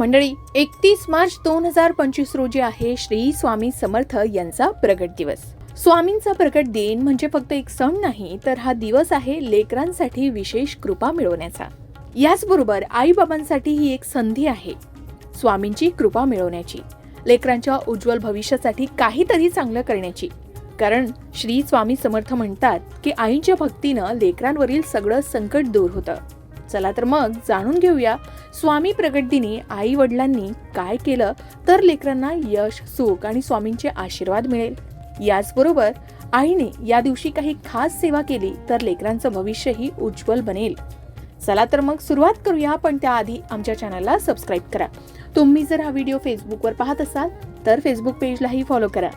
मंडळी एकतीस मार्च दोन हजार पंचवीस रोजी आहे श्री स्वामी समर्थ यांचा प्रगट दिवस. स्वामींचा प्रगट दिन म्हणजे फक्त एक सण नाही तर हा दिवस आहे लेकरांसाठी विशेष कृपा मिळवण्याचा. याचबरोबर आई बाबांसाठी ही एक संधी आहे स्वामींची कृपा मिळवण्याची लेकरांच्या उज्ज्वल भविष्यासाठी काहीतरी चांगलं करण्याची. कारण श्री स्वामी समर्थ म्हणतात की आईच्या भक्तीनं लेकरांवरील सगळं संकट दूर होतं. चला तर मग जाणून घेऊया स्वामी प्रगट दिनी आई वडिलांनी काय केलं तर लेकरांना यश सुख आणि स्वामींचे आशीर्वाद मिळेल. याचबरोबर आईने या दिवशी काही खास सेवा केली तर लेकरांचं भविष्यही उज्ज्वल बनेल. चला तर मग सुरुवात करूया पण त्याआधी आमच्या चॅनलला सबस्क्राईब करा. तुम्ही जर हा व्हिडिओ फेसबुकवर पाहत असाल तर फेसबुक पेजलाही फॉलो करा.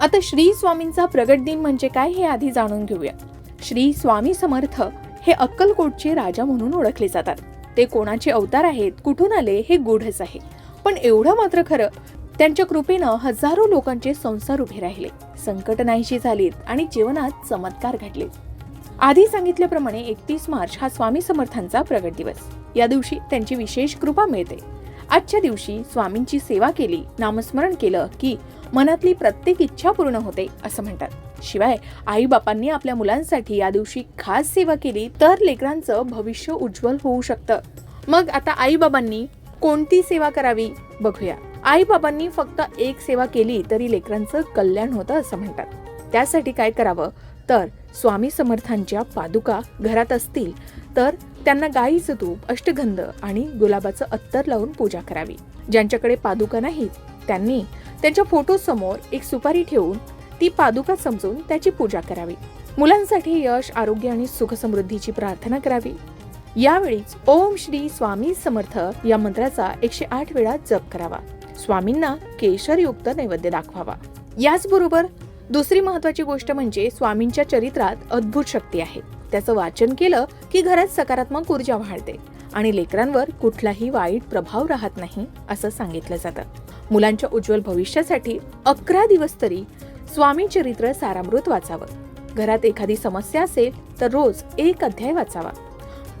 आता श्री स्वामींचा प्रगट दिन म्हणजे काय हे आधी जाणून घेऊया. श्री स्वामी समर्थ हे अक्कलकोटचे राजा म्हणून ओळखले जातात. ते कोणाचे अवतार आहेत कुठून आले हे गूढच आहे. पण एवढं मात्र खरं त्यांच्या कृपेनं हजारो लोकांचे संसार उभे राहिले. संकट नाहीशी झालीत आणि जीवनात चमत्कार घडले. आधी सांगितल्याप्रमाणे एकतीस मार्च हा स्वामी समर्थांचा प्रगट दिवस. या दिवशी त्यांची विशेष कृपा मिळते. आजच्या दिवशी स्वामींची सेवा केली नामस्मरण केलं की मनातली प्रत्येक इच्छा पूर्ण होते असं म्हणतात. शिवाय आईबापांनी आपल्या मुलांसाठी या दिवशी खास सेवा केली तर लेकरांचं भविष्य उज्ज्वल होऊ शकतं. मग आता आईबाबांनी कोणती सेवा करावी? बघूया. आईबाबांनी फक्त एक सेवा केली तरी लेकरांचं कल्याण होतं असं म्हणतात. त्यासाठी काय करावं? तर स्वामी समर्थांच्या पादुका घरात असतील तर त्यांना गाईचं तूप अष्टगंध आणि गुलाबाचं अत्तर लावून पूजा करावी. ज्यांच्याकडे पादुका नाहीत त्यांनी त्यांच्या फोटोसमोर एक सुपारी ठेवून ती पादुका समजून त्याची पूजा करावी. मुलांसाठी यश आरोग्य आणि सुखसमृद्धीची प्रार्थना करावी. यावेळीच ओम श्री स्वामी समर्थ या मंत्राचा एकशे आठ वेळा जप करावा. स्वामींना केशरयुक्त नैवेद्य दाखवावा. याचबरोबर दुसरी महत्वाची गोष्ट म्हणजे स्वामींच्या चरित्रात अद्भुत शक्ती आहे. त्याचं वाचन केलं की घरात सकारात्मक ऊर्जा वाढते. आणि लेकरांवर कुठलाही वाईट प्रभाव राहत नाही असं सांगितलं जातं. मुलांच्या उज्ज्वल भविष्यासाठी अकरा दिवस तरी स्वामी चरित्र सारामृत वाचावं. घरात एखादी समस्या असेल तर रोज एक अध्याय वाचावा.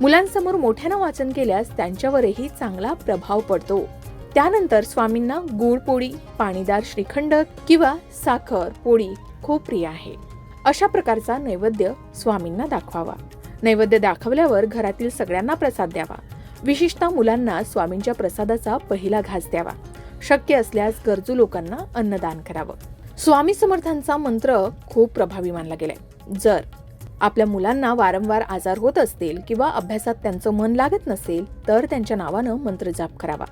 मुलांसमोर मोठ्यानं वाचन केल्यास त्यांच्यावरही चांगला प्रभाव पडतो. त्यानंतर स्वामींना गुळ पोळी पाणीदार श्रीखंड किंवा साखर पोळी खूप प्रिय आहे. अशा प्रकारचा नैवेद्य स्वामींना दाखवावा. नैवेद्य दाखवल्यावर घरातील सगळ्यांना प्रसाद द्यावा. विशेषतः मुलांना स्वामींच्या प्रसादाचा पहिला घास द्यावा. शक्य असल्यास गरजू लोकांना अन्नदान करावं. स्वामी समर्थांचा मंत्र खूप प्रभावी मानला गेलाय. जर आपल्या मुलांना वारंवार आजार होत असतील किंवा अभ्यासात त्यांचं मन लागत नसेल तर त्यांच्या नावानं मंत्र जाप करावा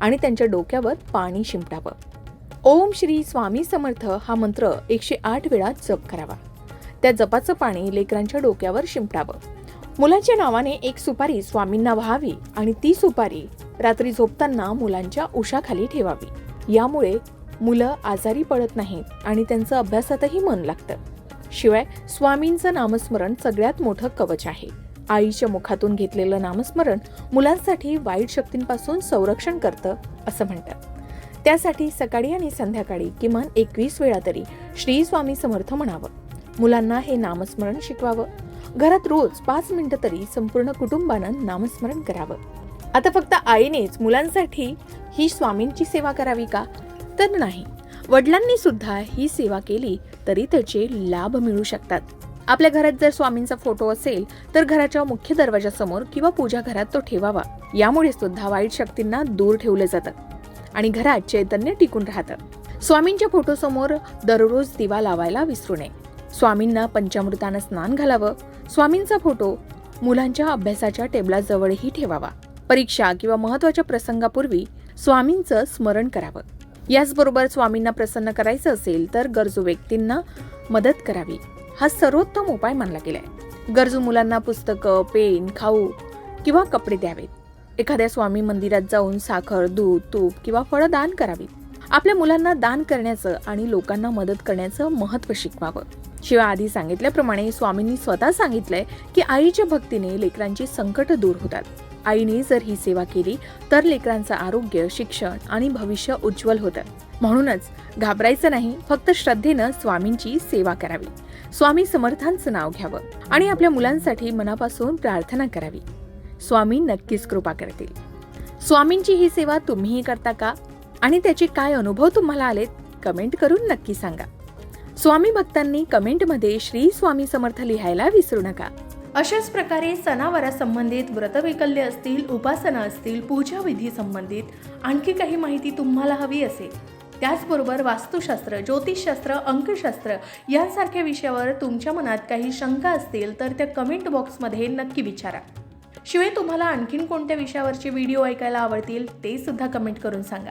आणि त्यांच्या डोक्यावर पाणी शिंपटावं ओम श्री स्वामी समर्थ हा मंत्र एकशे आठ वेळा जप करावा. त्या जपाचं पाणी लेकरांच्या डोक्यावर शिंपटावं मुलांच्या नावाने एक सुपारी स्वामींना व्हावी आणि ती सुपारी रात्री झोपताना मुलांच्या उशाखाली ठेवावी. यामुळे मुलं आजारी पडत नाहीत आणि त्यांचं अभ्यासातही मन लागतं. शिवाय स्वामींचं नामस्मरण सगळ्यात मोठं कवच आहे. आईच्या मुखातून घेतलेलं नामस्मरण मुलांसाठी वाईट शक्तींपासून संरक्षण करतं असं म्हणतात. त्यासाठी सकाळी आणि संध्याकाळी किमान एकवीस वेळा तरी श्री स्वामी समर्थ म्हणावं. मुलांना हे नामस्मरण शिकवावं. घरात रोज पाच मिनिटं तरी संपूर्ण कुटुंबानं नामस्मरण करावं. आता फक्त आईनेच मुलांसाठी ही स्वामींची सेवा करावी का? तर नाही. वडिलांनी सुद्धा ही सेवा केली तरी त्याचे लाभ मिळू शकतात. आपल्या घरात जर स्वामींचा फोटो असेल तर घराच्या मुख्य दरवाजासमोर किंवा पूजा घरात तो ठेवावा. यामुळे सुद्धा वाईट शक्तींना दूर ठेवलं जातं आणि घरात चैतन्य टिकून राहतं. स्वामींच्या फोटोसमोर दररोज दिवा लावायला विसरू नये. स्वामींना पंचामृतानं स्नान घालावं. स्वामींचा फोटो मुलांच्या अभ्यासाच्या टेबलाजवळही ठेवावा. परीक्षा किंवा महत्त्वाच्या प्रसंगापूर्वी स्वामींचं स्मरण करावं. याचबरोबर स्वामींना प्रसन्न करायचं असेल तर गरजू व्यक्तींना मदत करावी. हा सर्वोत्तम उपाय मानला गेलाय. गरजू मुलांना पुस्तकं पेन खाऊ किंवा कपडे द्यावेत. एखाद्या स्वामी मंदिरात जाऊन साखर दूध तूप किंवा फळं दान करावी. आपल्या मुलांना दान करण्याचं आणि लोकांना मदत करण्याचं महत्त्व शिकवावं. शिवाय आधी सांगितल्याप्रमाणे स्वामींनी स्वतः सांगितलंय की आईच्या भक्तीने लेकरांची संकट दूर होतात. आईने जर ही सेवा केली तर लेकरांचं आरोग्य शिक्षण आणि भविष्य उज्ज्वल होतं. म्हणूनच घाबरायचं नाही फक्त श्रद्धेनं स्वामींची सेवा करावी. स्वामी समर्थांचं नाव घ्यावं आणि आपल्या मुलांसाठी मनापासून प्रार्थना करावी. स्वामी नक्कीच कृपा करतील. स्वामींची ही सेवा तुम्हीही करता का? आणि त्याचे काय अनुभव तुम्हाला आलेत? कमेंट करून नक्की सांगा. स्वामी भक्तांनी कमेंटमध्ये श्री स्वामी समर्थ लिहायला विसरू नका. अशाच प्रकारे सणावारासंबंधित व्रतवैकल्य असतील उपासना असतील पूजाविधी संबंधित आणखी काही माहिती तुम्हाला हवी असेल त्याचबरोबर वास्तुशास्त्र ज्योतिषशास्त्र अंकशास्त्र यांसारख्या विषयावर तुमच्या मनात काही शंका असतील तर त्या कमेंट बॉक्समध्ये नक्की विचारा. शिवाय तुम्हाला आणखीन कोणत्या विषयावरचे व्हिडिओ ऐकायला आवडतील ते सुद्धा कमेंट करून सांगा.